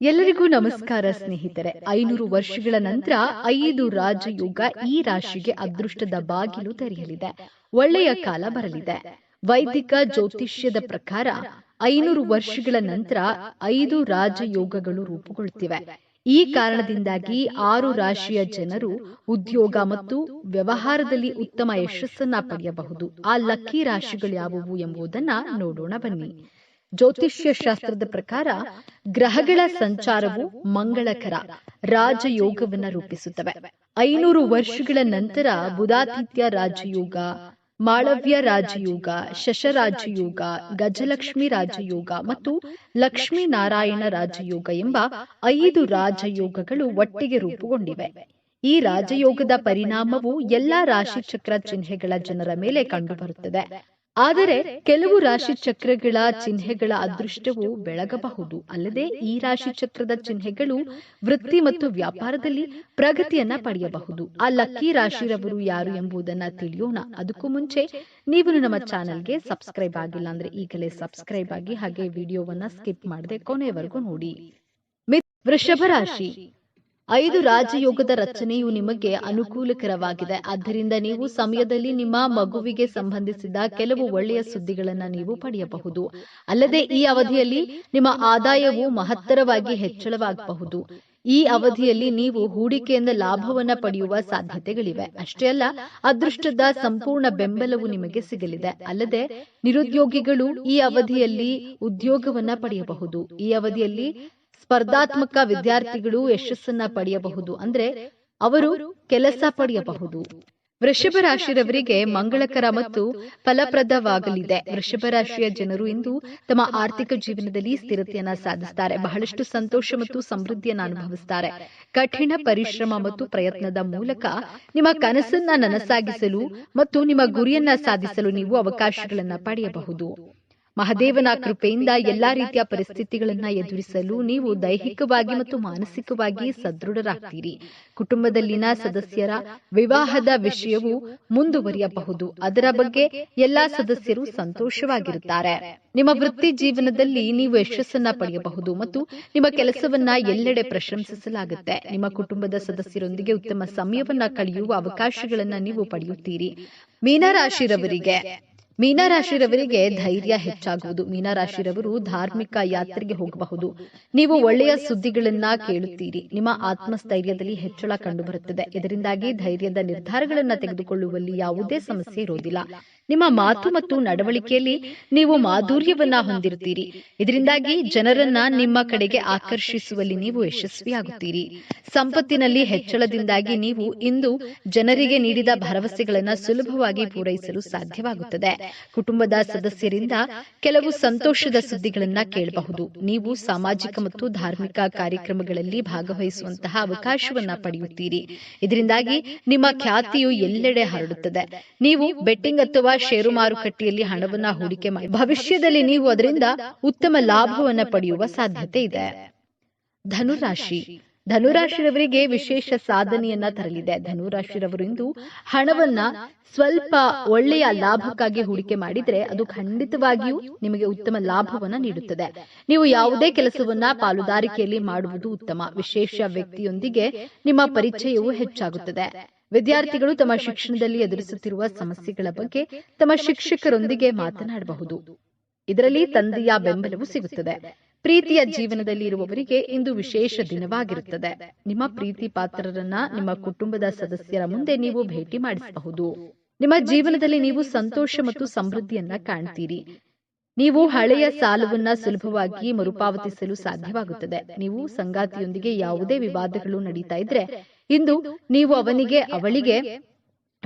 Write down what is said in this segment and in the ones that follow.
ಎಲ್ಲರಿಗೂ ನಮಸ್ಕಾರ ಸ್ನೇಹಿತರೆ. ಐನೂರು ವರ್ಷಗಳ ನಂತರ ಐದು ರಾಜಯೋಗ ಈ ರಾಶಿಗೆ ಅದೃಷ್ಟದ ಬಾಗಿಲು ತೆರೆಯಲಿದೆ. ಒಳ್ಳೆಯ ಕಾಲ ಬರಲಿದೆ. ವೈದಿಕ ಜ್ಯೋತಿಷ್ಯದ ಪ್ರಕಾರ ಐನೂರು ವರ್ಷಗಳ ನಂತರ ಐದು ರಾಜಯೋಗಗಳು ರೂಪುಗೊಳ್ಳುತ್ತಿವೆ. ಈ ಕಾರಣದಿಂದಾಗಿ ಆರು ರಾಶಿಯ ಜನರು ಉದ್ಯೋಗ ಮತ್ತು ವ್ಯವಹಾರದಲ್ಲಿ ಉತ್ತಮ ಯಶಸ್ಸನ್ನ ಪಡೆಯಬಹುದು. ಆ ಲಕ್ಕಿ ರಾಶಿಗಳು ಯಾವುವು ಎಂಬುದನ್ನ ನೋಡೋಣ ಬನ್ನಿ. ಜ್ಯೋತಿಷ್ಯ ಶಾಸ್ತ್ರದ ಪ್ರಕಾರ ಗ್ರಹಗಳ ಸಂಚಾರವು ಮಂಗಳಕರ, ರಾಜಯೋಗವನ್ನ ರೂಪಿಸುತ್ತವೆ. ಐನೂರು ವರ್ಷಗಳ ನಂತರ ಬುಧಾತಿಥ್ಯ ರಾಜಯೋಗ, ಮಾಳವ್ಯ ರಾಜಯೋಗ, ಶಶರಾಜಯೋಗ, ಗಜಲಕ್ಷ್ಮಿ ರಾಜಯೋಗ ಮತ್ತು ಲಕ್ಷ್ಮೀ ನಾರಾಯಣ ರಾಜಯೋಗ ಎಂಬ ಐದು ರಾಜಯೋಗಗಳು ಒಟ್ಟಿಗೆ ರೂಪುಗೊಂಡಿವೆ. ಈ ರಾಜಯೋಗದ ಪರಿಣಾಮವು ಎಲ್ಲಾ ರಾಶಿ ಚಕ್ರ ಚಿಹ್ನೆಗಳ ಜನರ ಮೇಲೆ ಕಂಡುಬರುತ್ತದೆ. ಆದರೆ ಕೆಲವು ರಾಶಿ ಚಕ್ರಗಳ ಚಿಹ್ನೆಗಳ ಅದೃಷ್ಟವು ಬೆಳಗಬಹುದು. ಅಲ್ಲದೆ ಈ ರಾಶಿ ಚಕ್ರದ ಚಿಹ್ನೆಗಳು ವೃತ್ತಿ ಮತ್ತು ವ್ಯಾಪಾರದಲ್ಲಿ ಪ್ರಗತಿಯನ್ನ ಪಡೆಯಬಹುದು. ಆ ಲಕ್ಕಿ ರಾಶಿರವರು ಯಾರು ಎಂಬುದನ್ನ ತಿಳಿಯೋಣ. ಅದಕ್ಕೂ ಮುಂಚೆ ನೀವು ನಮ್ಮ ಚಾನೆಲ್ಗೆ ಸಬ್ಸ್ಕ್ರೈಬ್ ಆಗಿಲ್ಲ ಅಂದ್ರೆ ಈಗಲೇ ಸಬ್ಸ್ಕ್ರೈಬ್ ಆಗಿ ಹಾಗೆ ವಿಡಿಯೋವನ್ನ ಸ್ಕಿಪ್ ಮಾಡದೆ ಕೊನೆಯವರೆಗೂ ನೋಡಿ. ವೃಷಭ ರಾಶಿ. ಐದು ರಾಜಯೋಗದ ರಚನೆಯು ನಿಮಗೆ ಅನುಕೂಲಕರವಾಗಿದೆ. ಆದ್ದರಿಂದ ನೀವು ಸಮಯದಲ್ಲಿ ನಿಮ್ಮ ಮಗುವಿಗೆ ಸಂಬಂಧಿಸಿದ ಕೆಲವು ಒಳ್ಳೆಯ ಸುದ್ದಿಗಳನ್ನು ನೀವು ಪಡೆಯಬಹುದು. ಅಲ್ಲದೆ ಈ ಅವಧಿಯಲ್ಲಿ ನಿಮ್ಮ ಆದಾಯವು ಮಹತ್ತರವಾಗಿ ಹೆಚ್ಚಳವಾಗಬಹುದು. ಈ ಅವಧಿಯಲ್ಲಿ ನೀವು ಹೂಡಿಕೆಯಿಂದ ಲಾಭವನ್ನ ಪಡೆಯುವ ಸಾಧ್ಯತೆಗಳಿವೆ. ಅಷ್ಟೇ ಅಲ್ಲ, ಅದೃಷ್ಟದ ಸಂಪೂರ್ಣ ಬೆಂಬಲವು ನಿಮಗೆ ಸಿಗಲಿದೆ. ಅಲ್ಲದೆ ನಿರುದ್ಯೋಗಿಗಳು ಈ ಅವಧಿಯಲ್ಲಿ ಉದ್ಯೋಗವನ್ನ ಪಡೆಯಬಹುದು. ಈ ಅವಧಿಯಲ್ಲಿ ಸ್ಪರ್ಧಾತ್ಮಕ ವಿದ್ಯಾರ್ಥಿಗಳು ಯಶಸ್ಸನ್ನ ಪಡೆಯಬಹುದು. ಅಂದ್ರೆ ಅವರು ಕೆಲಸ ಪಡೆಯಬಹುದು. ವೃಷಭ ರಾಶಿಯವರಿಗೆ ಮಂಗಳಕರ ಮತ್ತು ಫಲಪ್ರದವಾಗಲಿದೆ. ವೃಷಭ ರಾಶಿಯ ಜನರು ಇಂದು ತಮ್ಮ ಆರ್ಥಿಕ ಜೀವನದಲ್ಲಿ ಸ್ಥಿರತೆಯನ್ನ ಸಾಧಿಸುತ್ತಾರೆ ಬಹಳಷ್ಟು ಸಂತೋಷ ಮತ್ತು ಸಮೃದ್ಧಿಯನ್ನ ಅನುಭವಿಸುತ್ತಾರೆ ಕಠಿಣ ಪರಿಶ್ರಮ ಮತ್ತು ಪ್ರಯತ್ನದ ಮೂಲಕ ನಿಮ್ಮ ಕನಸನ್ನ ನನಸಾಗಿಸಲು ಮತ್ತು ನಿಮ್ಮ ಗುರಿಯನ್ನ ಸಾಧಿಸಲು ನೀವು ಅವಕಾಶಗಳನ್ನ ಪಡೆಯಬಹುದು. ಮಹದೇವನ ಕೃಪೆಯಿಂದ ಎಲ್ಲಾ ರೀತಿಯ ಪರಿಸ್ಥಿತಿಗಳನ್ನ ಎದುರಿಸಲು ನೀವು ದೈಹಿಕವಾಗಿ ಮತ್ತು ಮಾನಸಿಕವಾಗಿ ಸದೃಢರಾಗ್ತೀರಿ. ಕುಟುಂಬದಲ್ಲಿನ ಸದಸ್ಯರ ವಿವಾಹದ ವಿಷಯವು ಮುಂದುವರಿಯಬಹುದು. ಅದರ ಬಗ್ಗೆ ಎಲ್ಲಾ ಸದಸ್ಯರು ಸಂತೋಷವಾಗಿರುತ್ತಾರೆ. ನಿಮ್ಮ ವೃತ್ತಿ ಜೀವನದಲ್ಲಿ ನೀವು ಯಶಸ್ಸನ್ನ ಪಡೆಯಬಹುದು ಮತ್ತು ನಿಮ್ಮ ಕೆಲಸವನ್ನ ಎಲ್ಲೆಡೆ ಪ್ರಶಂಸಿಸಲಾಗುತ್ತೆ. ನಿಮ್ಮ ಕುಟುಂಬದ ಸದಸ್ಯರೊಂದಿಗೆ ಉತ್ತಮ ಸಮಯವನ್ನ ಕಳೆಯುವ ಅವಕಾಶಗಳನ್ನ ನೀವು ಪಡೆಯುತ್ತೀರಿ. ಮೀನರಾಶಿರವರಿಗೆ ಮೀನರಾಶಿರವರಿಗೆ ಧೈರ್ಯ ಹೆಚ್ಚಾಗುವುದು. ಮೀನರಾಶಿರವರು ಧಾರ್ಮಿಕ ಯಾತ್ರೆಗೆ ಹೋಗಬಹುದು. ನೀವು ಒಳ್ಳೆಯ ಸುದ್ದಿಗಳನ್ನ ಕೇಳುತ್ತೀರಿ. ನಿಮ್ಮ ಆತ್ಮಸ್ಥೈರ್ಯದಲ್ಲಿ ಹೆಚ್ಚಳ ಕಂಡುಬರುತ್ತದೆ. ಇದರಿಂದಾಗಿ ಧೈರ್ಯದ ನಿರ್ಧಾರಗಳನ್ನ ತೆಗೆದುಕೊಳ್ಳುವಲ್ಲಿ ಯಾವುದೇ ಸಮಸ್ಯೆ ಇರೋದಿಲ್ಲ. ನಿಮ್ಮ ಮಾತು ಮತ್ತು ನಡವಳಿಕೆಯಲ್ಲಿ ನೀವು ಮಾಧುರ್ಯವನ್ನ ಹೊಂದಿರುತ್ತೀರಿ ಇದರಿಂದಾಗಿ ಜನರನ್ನ ನಿಮ್ಮ ಕಡೆಗೆ ಆಕರ್ಷಿಸುವಲ್ಲಿ ನೀವು ಯಶಸ್ವಿಯಾಗುತ್ತೀರಿ. ಸಂಪತ್ತಿನಲ್ಲಿ ಹೆಚ್ಚಳದಿಂದಾಗಿ ನೀವು ಇಂದು ಜನರಿಗೆ ನೀಡಿದ ಭರವಸೆಗಳನ್ನ ಸುಲಭವಾಗಿ ಪೂರೈಸಲು ಸಾಧ್ಯವಾಗುತ್ತದೆ. ಕುಟುಂಬದ ಸದಸ್ಯರಿಂದ ಕೆಲವು ಸಂತೋಷದ ಸುದ್ದಿಗಳನ್ನ ಕೇಳಬಹುದು. ನೀವು ಸಾಮಾಜಿಕ ಮತ್ತು ಧಾರ್ಮಿಕ ಕಾರ್ಯಕ್ರಮಗಳಲ್ಲಿ ಭಾಗವಹಿಸುವಂತಹ ಅವಕಾಶವನ್ನ ಪಡೆಯುತ್ತೀರಿ. ಇದರಿಂದಾಗಿ ನಿಮ್ಮ ಖ್ಯಾತಿಯು ಎಲ್ಲೆಡೆ ಹರಡುತ್ತದೆ. ನೀವು ಬೆಟ್ಟಿಂಗ್ ಅಥವಾ ಷೇರು ಮಾರುಕಟ್ಟೆಯಲ್ಲಿ ಹಣವನ್ನ ಹೂಡಿಕೆ ಮಾಡಿ ಭವಿಷ್ಯದಲ್ಲಿ ನೀವು ಅದರಿಂದ ಉತ್ತಮ ಲಾಭವನ್ನ ಪಡೆಯುವ ಸಾಧ್ಯತೆ ಇದೆ. ಧನುರಾಶಿ. ಧನುರಾಶಿರವರಿಗೆ ವಿಶೇಷ ಸಾಧನೆಯನ್ನ ತರಲಿದೆ. ಧನುರಾಶಿರವರು ಇಂದು ಹಣವನ್ನ ಸ್ವಲ್ಪ ಒಳ್ಳೆಯ ಲಾಭಕ್ಕಾಗಿ ಹೂಡಿಕೆ ಮಾಡಿದ್ರೆ ಅದು ಖಂಡಿತವಾಗಿಯೂ ನಿಮಗೆ ಉತ್ತಮ ಲಾಭವನ್ನ ನೀಡುತ್ತದೆ. ನೀವು ಯಾವುದೇ ಕೆಲಸವನ್ನ ಪಾಲುದಾರಿಕೆಯಲ್ಲಿ ಮಾಡುವುದು ಉತ್ತಮ. ವಿಶೇಷ ವ್ಯಕ್ತಿಯೊಂದಿಗೆ ನಿಮ್ಮ ಪರಿಚಯವು ಹೆಚ್ಚಾಗುತ್ತದೆ. ವಿದ್ಯಾರ್ಥಿಗಳು ತಮ್ಮ ಶಿಕ್ಷಣದಲ್ಲಿ ಎದುರಿಸುತ್ತಿರುವ ಸಮಸ್ಯೆಗಳ ಬಗ್ಗೆ ತಮ್ಮ ಶಿಕ್ಷಕರೊಂದಿಗೆ ಮಾತನಾಡಬಹುದು. ಇದರಲ್ಲಿ ತಂದೆಯ ಬೆಂಬಲವೂ ಸಿಗುತ್ತದೆ. ಪ್ರೀತಿಯ ಜೀವನದಲ್ಲಿ ಇರುವವರಿಗೆ ಇಂದು ವಿಶೇಷ ದಿನವಾಗಿರುತ್ತದೆ. ನಿಮ್ಮ ಪ್ರೀತಿ ಪಾತ್ರರನ್ನ ನಿಮ್ಮ ಕುಟುಂಬದ ಸದಸ್ಯರ ಮುಂದೆ ನೀವು ಭೇಟಿ ಮಾಡಿಸಬಹುದು. ನಿಮ್ಮ ಜೀವನದಲ್ಲಿ ನೀವು ಸಂತೋಷ ಮತ್ತು ಸಮೃದ್ಧಿಯನ್ನ ಕಾಣ್ತೀರಿ. ನೀವು ಹಳೆಯ ಸಾಲವನ್ನ ಸುಲಭವಾಗಿ ಮರುಪಾವತಿಸಲು ಸಾಧ್ಯವಾಗುತ್ತದೆ. ನೀವು ಸಂಗಾತಿಯೊಂದಿಗೆ ಯಾವುದೇ ವಿವಾದಗಳು ನಡೀತಾ ಇದ್ರೆ ಇಂದು ನೀವು ಅವನಿಗೆ, ಅವಳಿಗೆ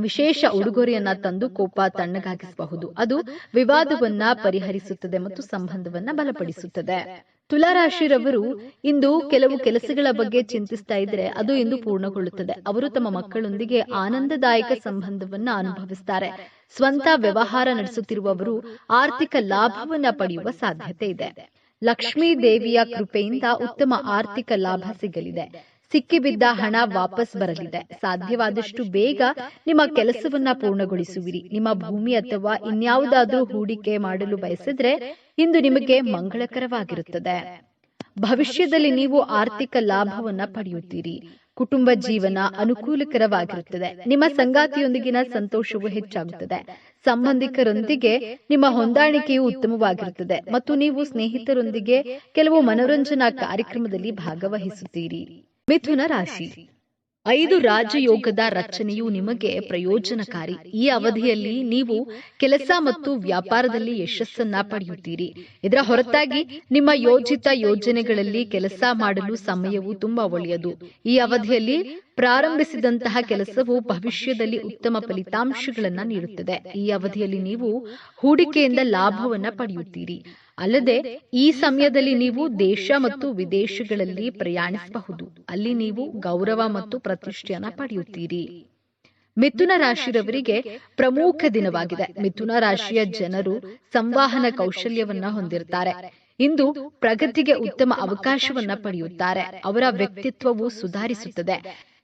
ವಿಶೇಷ ಉಡುಗೊರೆಯನ್ನ ತಂದು ಕೋಪ ತಣ್ಣಗಾಗಿಸಬಹುದು. ಅದು ವಿವಾದವನ್ನ ಪರಿಹರಿಸುತ್ತದೆ ಮತ್ತು ಸಂಬಂಧವನ್ನ ಬಲಪಡಿಸುತ್ತದೆ. ತುಲಾರಾಶಿರವರು ಇಂದು ಕೆಲವು ಕೆಲಸಗಳ ಬಗ್ಗೆ ಚಿಂತಿಸ್ತಾ ಇದ್ರೆ ಅದು ಇಂದು ಪೂರ್ಣಗೊಳ್ಳುತ್ತದೆ. ಅವರು ತಮ್ಮ ಮಕ್ಕಳೊಂದಿಗೆ ಆನಂದದಾಯಕ ಸಂಬಂಧವನ್ನ ಅನುಭವಿಸ್ತಾರೆ. ಸ್ವಂತ ವ್ಯವಹಾರ ನಡೆಸುತ್ತಿರುವವರು ಆರ್ಥಿಕ ಲಾಭವನ್ನ ಪಡೆಯುವ ಸಾಧ್ಯತೆ ಇದೆ. ಲಕ್ಷ್ಮೀ ದೇವಿಯ ಕೃಪೆಯಿಂದ ಉತ್ತಮ ಆರ್ಥಿಕ ಲಾಭ ಸಿಗಲಿದೆ. ಸಿಕ್ಕಿಬಿದ್ದ ಹಣ ವಾಪಸ್ ಬರಲಿದೆ. ಸಾಧ್ಯವಾದಷ್ಟು ಬೇಗ ನಿಮ್ಮ ಕೆಲಸವನ್ನ ಪೂರ್ಣಗೊಳಿಸುವಿರಿ. ನಿಮ್ಮ ಭೂಮಿ ಅಥವಾ ಇನ್ಯಾವುದಾದ್ರೂ ಹೂಡಿಕೆ ಮಾಡಲು ಬಯಸಿದ್ರೆ ಇಂದು ನಿಮಗೆ ಮಂಗಳಕರವಾಗಿರುತ್ತದೆ. ಭವಿಷ್ಯದಲ್ಲಿ ನೀವು ಆರ್ಥಿಕ ಲಾಭವನ್ನ ಪಡೆಯುತ್ತೀರಿ. ಕುಟುಂಬ ಜೀವನ ಅನುಕೂಲಕರವಾಗಿರುತ್ತದೆ. ನಿಮ್ಮ ಸಂಗಾತಿಯೊಂದಿಗಿನ ಸಂತೋಷವು ಹೆಚ್ಚಾಗುತ್ತದೆ. ಸಂಬಂಧಿಕರೊಂದಿಗೆ ನಿಮ್ಮ ಹೊಂದಾಣಿಕೆಯು ಉತ್ತಮವಾಗಿರುತ್ತದೆ ಮತ್ತು ನೀವು ಸ್ನೇಹಿತರೊಂದಿಗೆ ಕೆಲವು ಮನೋರಂಜನಾ ಕಾರ್ಯಕ್ರಮದಲ್ಲಿ ಭಾಗವಹಿಸುತ್ತೀರಿ. ಮಿಥುನ ರಾಶಿ. ಐದು ರಾಜಯೋಗದ ರಚನೆಯು ನಿಮಗೆ ಪ್ರಯೋಜನಕಾರಿ. ಈ ಅವಧಿಯಲ್ಲಿ ನೀವು ಕೆಲಸ ಮತ್ತು ವ್ಯಾಪಾರದಲ್ಲಿ ಯಶಸ್ಸನ್ನ ಪಡೆಯುತ್ತೀರಿ. ಇದರ ಹೊರತಾಗಿ ನಿಮ್ಮ ಯೋಜಿತ ಯೋಜನೆಗಳಲ್ಲಿ ಕೆಲಸ ಮಾಡಲು ಸಮಯವು ತುಂಬಾ ಒಳ್ಳೆಯದು. ಈ ಅವಧಿಯಲ್ಲಿ ಪ್ರಾರಂಭಿಸಿದಂತಹ ಕೆಲಸವು ಭವಿಷ್ಯದಲ್ಲಿ ಉತ್ತಮ ಫಲಿತಾಂಶಗಳನ್ನ ನೀಡುತ್ತದೆ. ಈ ಅವಧಿಯಲ್ಲಿ ನೀವು ಹೂಡಿಕೆಯಿಂದ ಲಾಭವನ್ನ ಪಡೆಯುತ್ತೀರಿ. ಅಲ್ಲದೆ ಈ ಸಮಯದಲ್ಲಿ ನೀವು ದೇಶ ಮತ್ತು ವಿದೇಶಗಳಲ್ಲಿ ಪ್ರಯಾಣಿಸಬಹುದು. ಅಲ್ಲಿ ನೀವು ಗೌರವ ಮತ್ತು ಪ್ರತಿಷ್ಠೆಯನ್ನ ಪಡೆಯುತ್ತೀರಿ. ಮಿಥುನ ರಾಶಿರವರಿಗೆ ಪ್ರಮುಖ ದಿನವಾಗಿದೆ. ಮಿಥುನ ರಾಶಿಯ ಜನರು ಸಂವಹನ ಕೌಶಲ್ಯವನ್ನ ಹೊಂದಿರ್ತಾರೆ ಇಂದು ಪ್ರಗತಿಗೆ ಉತ್ತಮ ಅವಕಾಶವನ್ನ ಪಡೆಯುತ್ತಾರೆ. ಅವರ ವ್ಯಕ್ತಿತ್ವವು ಸುಧಾರಿಸುತ್ತದೆ.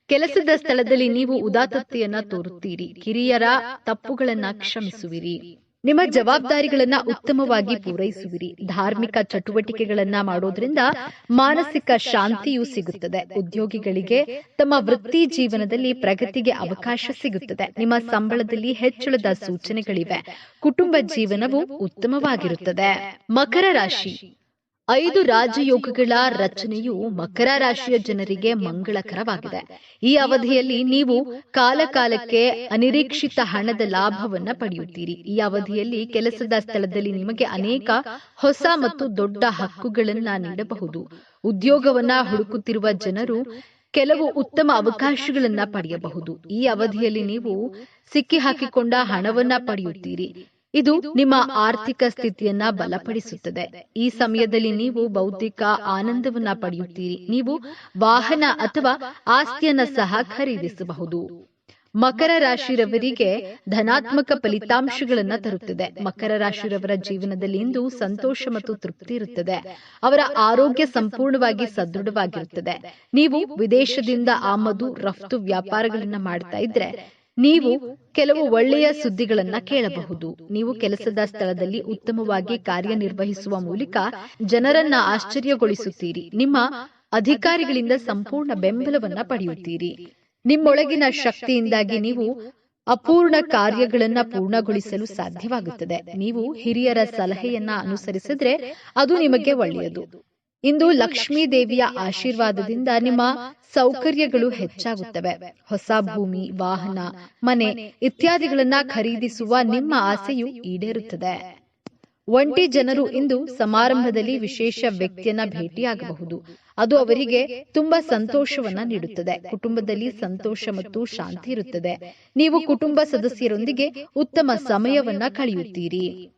ಕೆಲಸದ ಸ್ಥಳದಲ್ಲಿ ನೀವು ಉದಾತ್ತತೆಯನ್ನ ತೋರುತ್ತೀರಿ. ಕಿರಿಯರ ತಪ್ಪುಗಳನ್ನ ಕ್ಷಮಿಸುವಿರಿ. ನಿಮ್ಮ ಜವಾಬ್ದಾರಿಗಳನ್ನ ಉತ್ತಮವಾಗಿ ಪೂರೈಸುವಿರಿ. ಧಾರ್ಮಿಕ ಚಟುವಟಿಕೆಗಳನ್ನ ಮಾಡೋದ್ರಿಂದ ಮಾನಸಿಕ ಶಾಂತಿಯು ಸಿಗುತ್ತದೆ. ಉದ್ಯೋಗಿಗಳಿಗೆ ತಮ್ಮ ವೃತ್ತಿ ಜೀವನದಲ್ಲಿ ಪ್ರಗತಿಗೆ ಅವಕಾಶ ಸಿಗುತ್ತದೆ. ನಿಮ್ಮ ಸಂಬಳದಲ್ಲಿ ಹೆಚ್ಚಳದ ಸೂಚನೆಗಳಿವೆ. ಕುಟುಂಬ ಜೀವನವು ಉತ್ತಮವಾಗಿರುತ್ತದೆ. ಮಕರ ರಾಶಿ. ಐದು ರಾಜಯೋಗಗಳ ರಚನೆಯು ಮಕರ ರಾಶಿಯ ಜನರಿಗೆ ಮಂಗಳಕರವಾಗಿದೆ. ಈ ಅವಧಿಯಲ್ಲಿ ನೀವು ಕಾಲಕಾಲಕ್ಕೆ ಅನಿರೀಕ್ಷಿತ ಹಣದ ಲಾಭವನ್ನ ಪಡೆಯುತ್ತೀರಿ. ಈ ಅವಧಿಯಲ್ಲಿ ಕೆಲಸದ ಸ್ಥಳದಲ್ಲಿ ನಿಮಗೆ ಅನೇಕ ಹೊಸ ಮತ್ತು ದೊಡ್ಡ ಹಕ್ಕುಗಳನ್ನ ನೀಡಬಹುದು. ಉದ್ಯೋಗವನ್ನ ಹುಡುಕುತ್ತಿರುವ ಜನರು ಕೆಲವು ಉತ್ತಮ ಅವಕಾಶಗಳನ್ನ ಪಡೆಯಬಹುದು. ಈ ಅವಧಿಯಲ್ಲಿ ನೀವು ಸಿಕ್ಕಿ ಹಾಕಿಕೊಂಡ ಹಣವನ್ನ ಪಡೆಯುತ್ತೀರಿ. ಇದು ನಿಮ್ಮ ಆರ್ಥಿಕ ಸ್ಥಿತಿಯನ್ನ ಬಲಪಡಿಸುತ್ತದೆ. ಈ ಸಮಯದಲ್ಲಿ ನೀವು ಬೌದ್ಧಿಕ ಆನಂದವನ್ನ ಪಡೆಯುತ್ತೀರಿ. ನೀವು ವಾಹನ ಅಥವಾ ಆಸ್ತಿಯನ್ನ ಸಹ ಖರೀದಿಸಬಹುದು. ಮಕರ ರಾಶಿರವರಿಗೆ ಧನಾತ್ಮಕ ಫಲಿತಾಂಶಗಳನ್ನ ತರುತ್ತದೆ. ಮಕರ ರಾಶಿರವರ ಜೀವನದಲ್ಲಿ ಇಂದು ಸಂತೋಷ ಮತ್ತು ತೃಪ್ತಿ ಇರುತ್ತದೆ. ಅವರ ಆರೋಗ್ಯ ಸಂಪೂರ್ಣವಾಗಿ ಸದೃಢವಾಗಿರುತ್ತದೆ. ನೀವು ವಿದೇಶದಿಂದ ಆಮದು ರಫ್ತು ವ್ಯಾಪಾರಗಳನ್ನ ಮಾಡ್ತಾ ಇದ್ರೆ ನೀವು ಕೆಲವು ಒಳ್ಳೆಯ ಸುದ್ದಿಗಳನ್ನ ಕೇಳಬಹುದು. ನೀವು ಕೆಲಸದ ಸ್ಥಳದಲ್ಲಿ ಉತ್ತಮವಾಗಿ ಕಾರ್ಯನಿರ್ವಹಿಸುವ ಮೂಲಕ ಜನರನ್ನ ಆಶ್ಚರ್ಯಗೊಳಿಸುತ್ತೀರಿ. ನಿಮ್ಮ ಅಧಿಕಾರಿಗಳಿಂದ ಸಂಪೂರ್ಣ ಬೆಂಬಲವನ್ನ ಪಡೆಯುತ್ತೀರಿ. ನಿಮ್ಮೊಳಗಿನ ಶಕ್ತಿಯಿಂದಾಗಿ ನೀವು ಅಪೂರ್ಣ ಕಾರ್ಯಗಳನ್ನ ಪೂರ್ಣಗೊಳಿಸಲು ಸಾಧ್ಯವಾಗುತ್ತದೆ. ನೀವು ಹಿರಿಯರ ಸಲಹೆಯನ್ನ ಅನುಸರಿಸಿದ್ರೆ ಅದು ನಿಮಗೆ ಒಳ್ಳೆಯದು. ಇಂದು ಲಕ್ಷ್ಮೀ ದೇವಿಯ ಆಶೀರ್ವಾದದಿಂದ ನಿಮ್ಮ ಸೌಕರ್ಯಗಳು ಹೆಚ್ಚಾಗುತ್ತವೆ. ಹೊಸ ಭೂಮಿ ವಾಹನ ಮನೆ ಇತ್ಯಾದಿಗಳನ್ನ ಖರೀದಿಸುವ ನಿಮ್ಮ ಆಸೆಯು ಈಡೇರುತ್ತದೆ. ಒಂಟಿ ಜನರು ಇಂದು ಸಮಾರಂಭದಲ್ಲಿ ವಿಶೇಷ ವ್ಯಕ್ತಿಯನ್ನ ಭೇಟಿಯಾಗಬಹುದು. ಅದು ಅವರಿಗೆ ತುಂಬಾ ಸಂತೋಷವನ್ನ ನೀಡುತ್ತದೆ. ಕುಟುಂಬದಲ್ಲಿ ಸಂತೋಷ ಮತ್ತು ಶಾಂತಿ ಇರುತ್ತದೆ. ನೀವು ಕುಟುಂಬ ಸದಸ್ಯರೊಂದಿಗೆ ಉತ್ತಮ ಸಮಯವನ್ನ ಕಳೆಯುತ್ತೀರಿ.